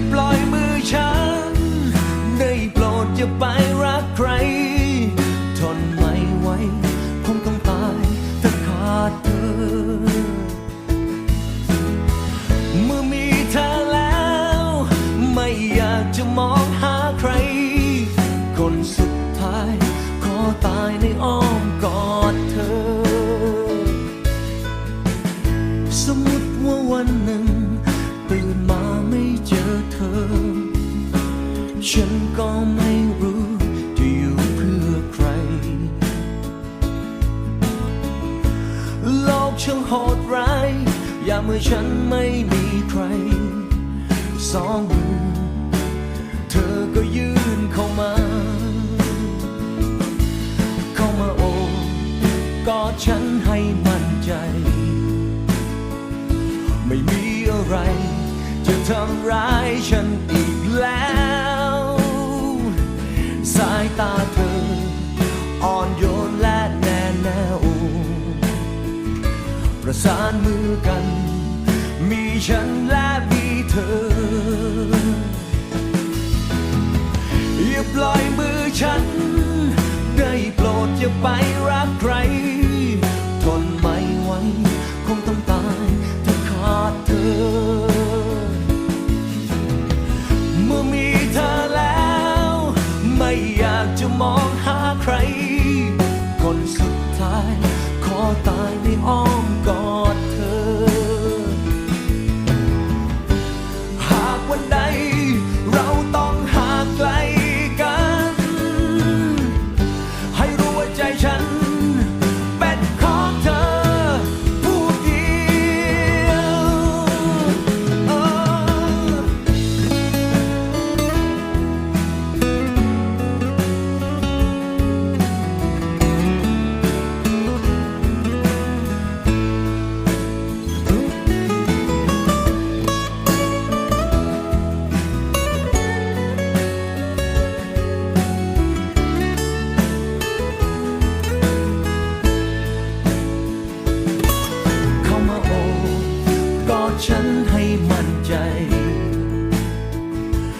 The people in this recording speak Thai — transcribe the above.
าปล่อยมือฉัน ได้โปรดอย่าไปรักใคร ทนไม่ไหวคงต้องตายถ้าขาดเธอ เมื่อมีเธอแล้ว ไม่อยากจะมองหาใคร คนสุดท้าย ขอตายในอ้อมกอดเธอ สมมติว่าวันหนึ่ง ตื่นมาไม่เจอเธอ ฉันก็ไม่รู้จะอยู่เพื่อใคร โลกช่างโหดร้ายอย่าเมื่อฉันไม่มีใคร สองมือ เธอก็ยื่นเข้ามา เข้ามาโอบกอดฉันให้มั่นใจ ไม่มีอะไร จะทำร้ายฉันอีกแล้ว สายตาเธอ อ่อนโยนและแน่แน่วประสานมือกัน มีฉันและมีเธอ อย่าปล่อยมือฉัน ได้โปรดอย่าไปรักใคร จะมองหาใคร คนสุดท้าย ขอตายในอ้อมกอดเธอ หากวันใด chân hay mây